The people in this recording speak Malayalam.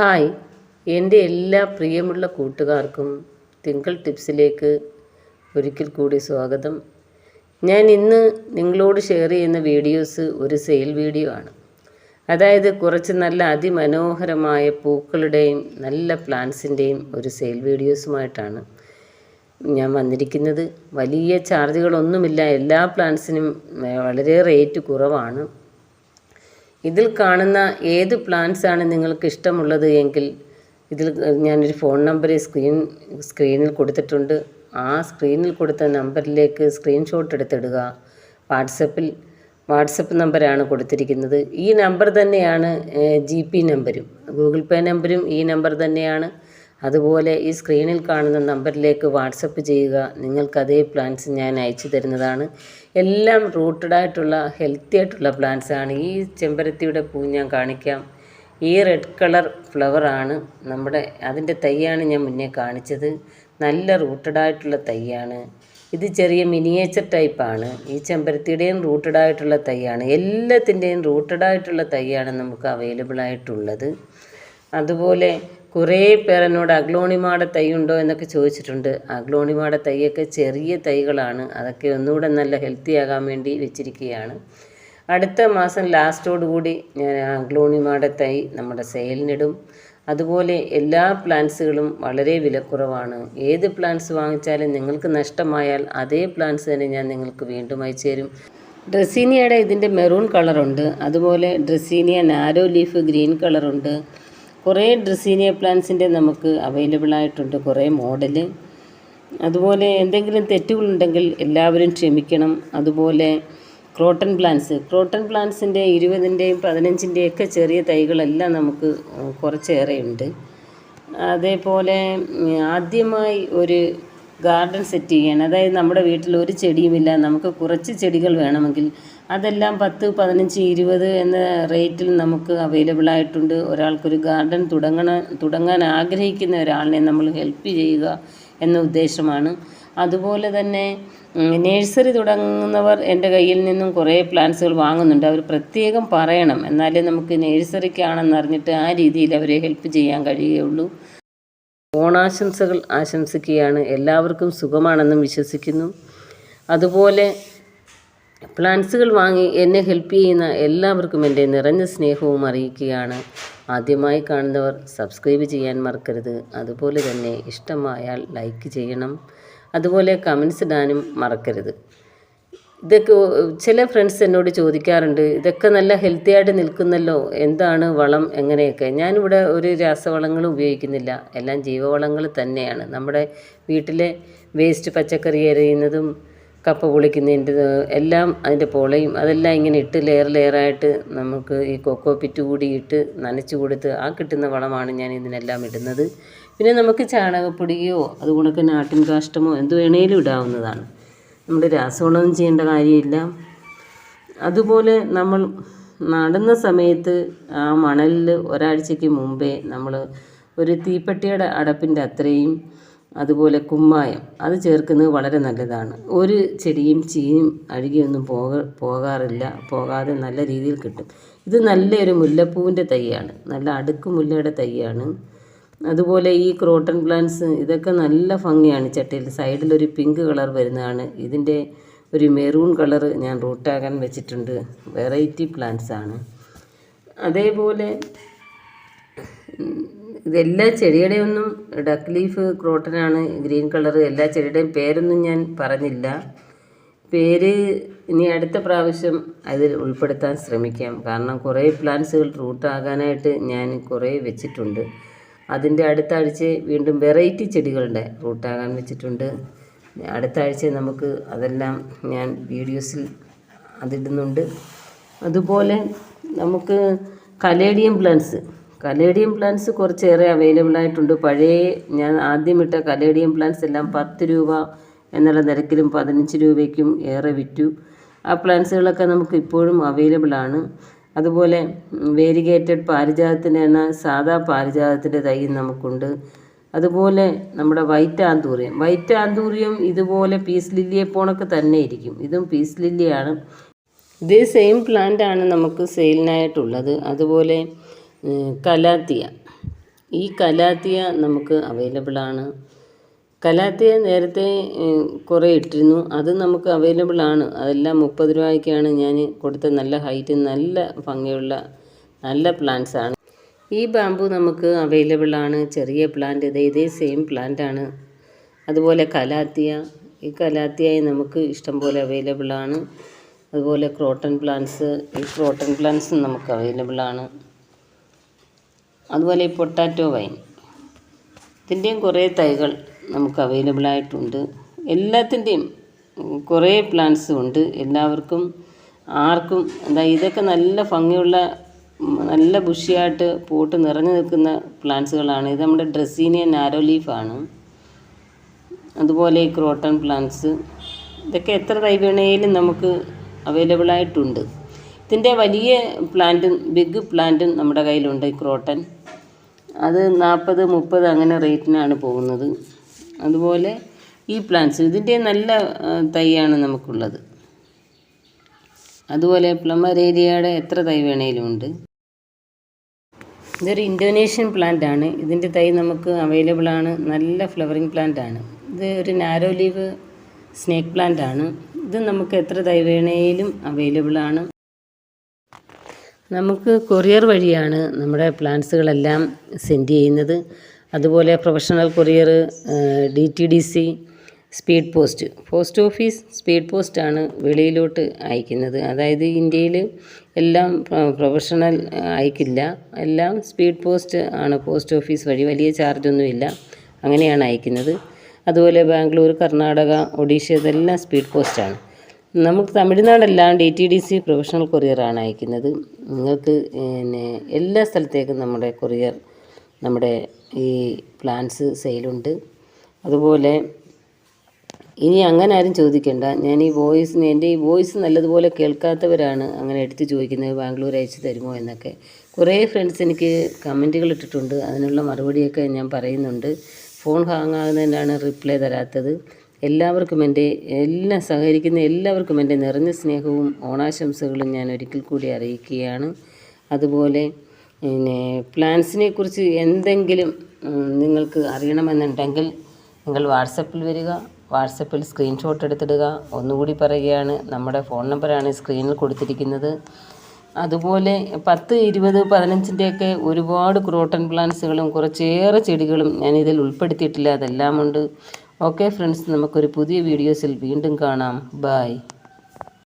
ഹായ്. എന്റെ എല്ലാ പ്രിയമുള്ള കൂട്ടുകാർക്കും തിങ്കൾ ടിപ്സിലേക്ക് ഒരിക്കൽ കൂടി സ്വാഗതം. ഞാൻ ഇന്ന് നിങ്ങളോട് ഷെയർ ചെയ്യുന്ന വീഡിയോസ് ഒരു സെയിൽ വീഡിയോ ആണ്. അതായത് കുറച്ച് നല്ല അതിമനോഹരമായ പൂക്കളുടെയും നല്ല പ്ലാന്റ്സിന്റെയും ഒരു സെയിൽ വീഡിയോസുമായിട്ടാണ് ഞാൻ വന്നിരിക്കുന്നത്. വലിയ ചാർജുകളൊന്നുമില്ല. എല്ലാ പ്ലാന്റ്സിനും വളരെ റേറ്റ് കുറവാണ്. ഇതിൽ കാണുന്ന ഏത് പ്ലാൻസ് ആണ് നിങ്ങൾക്ക് ഇഷ്ടമുള്ളത് എങ്കിൽ ഇതിൽ ഞാനൊരു ഫോൺ നമ്പർ സ്ക്രീൻ സ്ക്രീനിൽ കൊടുത്തിട്ടുണ്ട്. ആ സ്ക്രീനിൽ കൊടുത്ത നമ്പറിലേക്ക് സ്ക്രീൻഷോട്ട് എടുത്തിടുക. വാട്സപ്പിൽ വാട്സപ്പ് നമ്പറാണ് കൊടുത്തിരിക്കുന്നത്. ഈ നമ്പർ തന്നെയാണ് ജി പി നമ്പരും ഗൂഗിൾ പേ നമ്പരും ഈ നമ്പർ തന്നെയാണ്. അതുപോലെ ഈ സ്ക്രീനിൽ കാണുന്ന നമ്പറിലേക്ക് വാട്സപ്പ് ചെയ്യുക. നിങ്ങൾക്ക് അതേ പ്ലാൻസ് ഞാൻ അയച്ചു തരുന്നതാണ്. എല്ലാം റൂട്ടഡ് ആയിട്ടുള്ള ഹെൽത്തി ആയിട്ടുള്ള പ്ലാന്റ്സ് ആണ്. ഈ ചെമ്പരത്തിയുടെ പൂ ഞാൻ കാണിക്കാം. ഈ റെഡ് കളർ ഫ്ലവറാണ് നമ്മുടെ അതിന്റെ തൈയാണ് ഞാൻ മുന്നേ കാണിച്ചത്. നല്ല റൂട്ടഡ് ആയിട്ടുള്ള തൈയാണ്. ഇത് ചെറിയ മിനിയേച്ചർ ടൈപ്പാണ് ഈ ചെമ്പരത്തിയുടെയും റൂട്ടഡ് ആയിട്ടുള്ള തൈയാണ്. എല്ലാത്തിന്റെയും റൂട്ടഡ് ആയിട്ടുള്ള തൈയാണ് നമുക്ക് അവൈലബിൾ ആയിട്ടുള്ളത്. അതുപോലെ കുറേ പേർ എന്നോട് അഗ്ലോണിമാടെ തൈ ഉണ്ടോ? എന്നൊക്കെ ചോദിച്ചിട്ടുണ്ട്. അഗ്ലോണിമാടെ തൈയൊക്കെ ചെറിയ തൈകളാണ്. അതൊക്കെ ഒന്നുകൂടെ നല്ല ഹെൽത്തി ആകാൻ വേണ്ടി വെച്ചിരിക്കുകയാണ്. അടുത്ത മാസം ലാസ്റ്റോടുകൂടി ഞാൻ അഗ്ലോണിമാടെ തൈ നമ്മുടെ സെയിലിനിടും. അതുപോലെ എല്ലാ പ്ലാന്റ്സുകളും വളരെ വിലക്കുറവാണ്. ഏത് പ്ലാന്റ്സ് വാങ്ങിച്ചാലും നിങ്ങൾക്ക് നഷ്ടമായാൽ അതേ പ്ലാന്റ്സ് തന്നെ ഞാൻ നിങ്ങൾക്ക് വീണ്ടും അയച്ചു തരും ഡ്രസീനിയയുടെ ഇതിന്റെ മെറൂൺ കളറുണ്ട്. അതുപോലെ ഡ്രസീനിയ നാരോ ലീഫ് ഗ്രീൻ കളറുണ്ട്. കുറേ ഡ്രസീനിയ പ്ലാന്റ്സിന്റെ നമുക്ക് അവൈലബിൾ ആയിട്ടുണ്ട് കുറേ മോഡൽ അതുപോലെ എന്തെങ്കിലും തെറ്റുകളുണ്ടെങ്കിൽ എല്ലാവരും ക്ഷമിക്കണം. അതുപോലെ ക്രോട്ടൺ പ്ലാന്റ്സ് ക്രോട്ടൺ പ്ലാന്റ്സിന്റെ ഇരുപതിന്റെയും പതിനഞ്ചിന്റെയും ഒക്കെ ചെറിയ തൈകളെല്ലാം നമുക്ക് കുറച്ചേറെ ഉണ്ട് അതേപോലെ ആദ്യമായി ഒരു ഗാർഡൻ സെറ്റ് ചെയ്യാൻ അതായത് നമ്മുടെ വീട്ടിൽ ഒരു ചെടിയുമില്ല. നമുക്ക് കുറച്ച് ചെടികൾ വേണമെങ്കിൽ അതെല്ലാം പത്ത് പതിനഞ്ച് ഇരുപത് എന്ന റേറ്റിൽ നമുക്ക് അവൈലബിൾ ആയിട്ടുണ്ട്. ഒരാൾക്കൊരു ഗാർഡൻ തുടങ്ങണ തുടങ്ങാൻ ആഗ്രഹിക്കുന്ന ഒരാളിനെ നമ്മൾ ഹെൽപ്പ് ചെയ്യുക എന്ന ഉദ്ദേശമാണ്. അതുപോലെ തന്നെ നേഴ്സറി തുടങ്ങുന്നവർ എന്റെ കയ്യിൽ നിന്നും കുറേ പ്ലാന്റ്സുകൾ വാങ്ങുന്നുണ്ട്. അവർ പ്രത്യേകം പറയണം. എന്നാലേ നമുക്ക് നേഴ്സറിക്കാണെന്ന് അറിഞ്ഞിട്ട് ആ രീതിയിൽ അവരെ ഹെൽപ്പ് ചെയ്യാൻ കഴിയുകയുള്ളൂ. ഓണാശംസകൾ ആശംസിക്കുകയാണ്. എല്ലാവർക്കും സുഖമാണെന്നും വിശ്വസിക്കുന്നു. അതുപോലെ പ്ലാന്റ്സുകൾ വാങ്ങി എന്നെ ഹെൽപ്പ് ചെയ്യുന്ന എല്ലാവർക്കും എന്റെ നിറഞ്ഞ സ്നേഹവും അറിയിക്കുകയാണ്. ആദ്യമായി കാണുന്നവർ സബ്സ്ക്രൈബ് ചെയ്യാൻ മറക്കരുത്. അതുപോലെ തന്നെ ഇഷ്ടമായാൽ ലൈക്ക് ചെയ്യണം. അതുപോലെ കമൻസ് ഇടാനും മറക്കരുത്. ഇതൊക്കെ ചില ഫ്രണ്ട്സ് എന്നോട് ചോദിക്കാറുണ്ട് ഇതൊക്കെ നല്ല ഹെൽത്തി ആയിട്ട് നിൽക്കുന്നല്ലോ എന്താണ് വളം എങ്ങനെയൊക്കെ? ഞാനിവിടെ ഒരു രാസവളങ്ങൾ ഉപയോഗിക്കുന്നില്ല എല്ലാം ജീവവളങ്ങൾ തന്നെയാണ്. നമ്മുടെ വീട്ടിലെ വേസ്റ്റ് പച്ചക്കറി എറിയുന്നതും കപ്പ പൊളിക്കുന്നതിന്റെ എല്ലാം അതിന്റെ പൊളയും അതെല്ലാം ഇങ്ങനെ ഇട്ട് ലെയർ ലെയറായിട്ട് നമുക്ക് ഈ കൊക്കോ പിറ്റ് കൂടി ഇട്ട് നനച്ച് കൊടുത്ത് ആ കിട്ടുന്ന വളമാണ് ഞാൻ ഇതിനെല്ലാം ഇടുന്നത്. പിന്നെ നമുക്ക് ചാണകപ്പൊടിയോ അതുകൊണ്ടൊക്കെ നാട്ടിൻ കാഷ്ടമോ എന്ത് വേണേലും ഇടാവുന്നതാണ്. നമ്മൾ രാസവളമൊന്നും ചെയ്യേണ്ട കാര്യമില്ല. അതുപോലെ നമ്മൾ നടുന്ന സമയത്ത് ആ മണലിൽ ഒരാഴ്ചയ്ക്ക് മുമ്പേ നമ്മൾ ഒരു തീപ്പെട്ടിയുടെ അടപ്പിന്റെ അത്രയും അതുപോലെ കുമ്മായം അത് ചേർക്കുന്നത് വളരെ നല്ലതാണ്. ഒരു ചെടിയും ചീയും അഴുകിയൊന്നും പോക പോകാറില്ല. പോകാതെ നല്ല രീതിയിൽ കിട്ടും. ഇത് നല്ലൊരു മുല്ലപ്പൂവിന്റെ തൈയാണ്. നല്ല അടുക്ക് മുല്ലയുടെ തൈയാണ്. അതുപോലെ ഈ ക്രോട്ടൺ പ്ലാന്റ്സ് ഇതൊക്കെ നല്ല ഭംഗിയാണ് ചട്ടിയിൽ. സൈഡിലൊരു പിങ്ക് കളർ വരുന്നതാണ്. ഇതിന്റെ ഒരു മെറൂൺ കളർ ഞാൻ റൂട്ടാകാൻ വെച്ചിട്ടുണ്ട്. വെറൈറ്റി പ്ലാന്റ്സ് ആണ്. അതേപോലെ ഇതെല്ലാ ചെടിയുടെയൊന്നും ഡക്ക് ലീഫ് ക്രോട്ടനാണ് ഗ്രീൻ കളർ. എല്ലാ ചെടിയുടെയും പേരൊന്നും ഞാൻ പറഞ്ഞില്ല. പേര് ഇനി അടുത്ത പ്രാവശ്യം അതിൽ ഉൾപ്പെടുത്താൻ ശ്രമിക്കാം. കാരണം കുറേ പ്ലാന്റ്സുകൾ റൂട്ടാകാനായിട്ട് ഞാൻ കുറേ വെച്ചിട്ടുണ്ട്. അതിന്റെ അടുത്ത ആഴ്ച വീണ്ടും വെറൈറ്റി ചെടികളുടെ റൂട്ടാകാൻ വെച്ചിട്ടുണ്ട്. അടുത്ത ആഴ്ച നമുക്ക് അതെല്ലാം ഞാൻ വീഡിയോസിൽ അതിടുന്നുണ്ട്. അതുപോലെ നമുക്ക് കലേഡിയം പ്ലാന്റ്സ്. കലേഡിയം പ്ലാന്റ്സ് കുറച്ചേറെ അവൈലബിൾ ആയിട്ടുണ്ട്. പഴയ ഞാൻ ആദ്യം ഇട്ട കലേഡിയം പ്ലാന്റ്സ് എല്ലാം പത്ത് രൂപ എന്നുള്ള നിരക്കിലും പതിനഞ്ച് രൂപയ്ക്കും ഏറെ വിറ്റു. ആ പ്ലാന്റ്സുകളൊക്കെ നമുക്ക് ഇപ്പോഴും അവൈലബിൾ ആണ്. അതുപോലെ വേരിഗേറ്റഡ് പാരിജാതത്തിന്റെ എണ്ണ സാധാ പാരിജാതത്തിന്റെ തൈ നമുക്കുണ്ട്. അതുപോലെ നമ്മുടെ വൈറ്റ് ആന്തൂറിയം. വൈറ്റ് ആന്തൂറിയം ഇതുപോലെ പീസ് ലില്ലിയെ പോണൊക്കെ തന്നെ ഇരിക്കും. ഇതും പീസ് ലില്ലിയാണ്. ഇതേ സെയിം പ്ലാന്റ് ആണ് നമുക്ക് സെയിലിനായിട്ടുള്ളത്. അതുപോലെ കലാത്തിയ. ഈ കലാത്തിയ നമുക്ക് അവൈലബിൾ ആണ് കലാത്തിയ നേരത്തെ കുറേ ഇട്ടിരുന്നു. അത് നമുക്ക് അവൈലബിൾ ആണ്. അതെല്ലാം മുപ്പത് രൂപയ്ക്കാണ് ഞാൻ കൊടുത്ത നല്ല ഹൈറ്റ് നല്ല ഭംഗിയുള്ള നല്ല പ്ലാന്റ്സ് ആണ്. ഈ ബാമ്പു നമുക്ക് അവൈലബിൾ ആണ്. ചെറിയ പ്ലാന്റ് ഇതേ ഇതേ സെയിം പ്ലാന്റ് ആണ്. അതുപോലെ കലാത്തിയ. ഈ കലാത്തിയായി നമുക്ക് ഇഷ്ടം പോലെ അവൈലബിൾ ആണ്. അതുപോലെ ക്രോട്ടൺ പ്ലാന്റ്സ് ഈ ക്രോട്ടൺ പ്ലാന്റ്സ് നമുക്ക് അവൈലബിൾ ആണ്. അതുപോലെ ഈ പൊട്ടാറ്റോ വൈൻ ഇതിന്റെയും കുറേ തൈകൾ നമുക്ക് അവൈലബിൾ ആയിട്ടുണ്ട്. എല്ലാത്തിന്റെയും കുറേ പ്ലാന്റ്സ് ഉണ്ട്. എല്ലാവർക്കും ആർക്കും എന്താ ഇതൊക്കെ നല്ല ഭംഗിയുള്ള നല്ല ബുഷിയായിട്ട് പോട്ട് നിറഞ്ഞു നിൽക്കുന്ന പ്ലാന്റ്സുകളാണ് ഇത് നമ്മുടെ ഡ്രസ്സീനിയ നാരോ ലീഫാണ് അതുപോലെ ഈ ക്രോട്ടൺ പ്ലാന്റ്സ് ഇതൊക്കെ എത്ര തൈ വേണേലും നമുക്ക് അവൈലബിൾ ആയിട്ടുണ്ട്. ഇതിന്റെ വലിയ പ്ലാന്റും ബിഗ് പ്ലാന്റും നമ്മുടെ കയ്യിലുണ്ട് ഈ ക്രോട്ടൺ അത് നാൽപ്പത് മുപ്പത് അങ്ങനെ റേറ്റിനാണ് പോകുന്നത്. അതുപോലെ ഈ പ്ലാന്റ്സ് ഇതിന്റെ നല്ല തൈയാണ് നമുക്കുള്ളത്. അതുപോലെ പ്ലമരേരിയയുടെ എത്ര തൈ വേണേലും ഉണ്ട്. ഇതൊരു ഇൻഡോനേഷ്യൻ പ്ലാന്റ് ആണ്. ഇതിന്റെ തൈ നമുക്ക് അവൈലബിൾ ആണ്. നല്ല ഫ്ലവറിങ് പ്ലാന്റ് ആണ്. ഇത് ഒരു നാരോ ലീവ് സ്നേക്ക് പ്ലാന്റ് ആണ്. ഇത് നമുക്ക് എത്ര തൈ വേണേലും അവൈലബിൾ ആണ്. നമുക്ക് കൊറിയർ വഴിയാണ് നമ്മുടെ പ്ലാന്റ്സുകളെല്ലാം സെൻഡ് ചെയ്യുന്നത്. അതുപോലെ professional courier D T D C speed post. Post office speed പോസ്റ്റാണ് വെളിയിലോട്ട് അയക്കുന്നത്. അതായത് ഇന്ത്യയിൽ എല്ലാം പ്രൊഫഷണൽ അയക്കില്ല എല്ലാം സ്പീഡ് പോസ്റ്റ് ആണ് പോസ്റ്റ് ഓഫീസ് വഴി. വലിയ ചാർജൊന്നുമില്ല. അങ്ങനെയാണ് അയക്കുന്നത്. അതുപോലെ ബാംഗ്ലൂർ കർണാടക ഒഡീഷ ഇതെല്ലാം സ്പീഡ് പോസ്റ്റാണ്. നമുക്ക് തമിഴ്നാടെല്ലാം D T D C professional കൊറിയറാണ് അയക്കുന്നത്. നിങ്ങൾക്ക് പിന്നെ എല്ലാ സ്ഥലത്തേക്കും നമ്മുടെ കൊറിയർ നമ്മുടെ ഈ പ്ലാൻസ് സെയിലുണ്ട് അതുപോലെ ഇനി അങ്ങനെ ആരും ചോദിക്കേണ്ട. ഞാൻ ഈ വോയിസ് എന്റെ ഈ വോയിസ് നല്ലതുപോലെ കേൾക്കാത്തവരാണ് അങ്ങനെ എടുത്ത് ചോദിക്കുന്നത് ബാംഗ്ലൂർ അയച്ചു തരുമോ എന്നൊക്കെ. കുറേ ഫ്രണ്ട്സ് എനിക്ക് കമന്റുകൾ ഇട്ടിട്ടുണ്ട്. അതിനുള്ള മറുപടിയൊക്കെ ഞാൻ പറയുന്നുണ്ട്. ഫോൺ ഹാങ് ആകുന്നതിനാണ് റിപ്ലൈ തരാത്തത്. എല്ലാവർക്കും എന്റെ എല്ലാം സഹകരിക്കുന്ന എല്ലാവർക്കും എന്റെ നിറഞ്ഞ സ്നേഹവും ഓണാശംസകളും ഞാൻ ഒരിക്കൽ കൂടി അറിയിക്കുകയാണ്. അതുപോലെ പിന്നെ പ്ലാൻസിനെ കുറിച്ച് എന്തെങ്കിലും നിങ്ങൾക്ക് അറിയണമെന്നുണ്ടെങ്കിൽ നിങ്ങൾ വാട്സപ്പിൽ വരിക വാട്സപ്പിൽ സ്ക്രീൻഷോട്ട് എടുത്തിടുക. ഒന്നുകൂടി പറയുകയാണ് നമ്മുടെ ഫോൺ നമ്പറാണ് സ്ക്രീനിൽ കൊടുത്തിരിക്കുന്നത്. അതുപോലെ പത്ത് ഇരുപത് പതിനഞ്ചിന്റെയൊക്കെ ഒരുപാട് ക്രോട്ടൺ പ്ലാന്റ്സുകളും കുറച്ചേറെ ചെടികളും ഞാൻ ഇതിൽ ഉൾപ്പെടുത്തിയിട്ടില്ല അതെല്ലാം ഉണ്ട് ഓക്കെ ഫ്രണ്ട്സ് നമുക്കൊരു പുതിയ വീഡിയോസിൽ വീണ്ടും കാണാം. ബായ്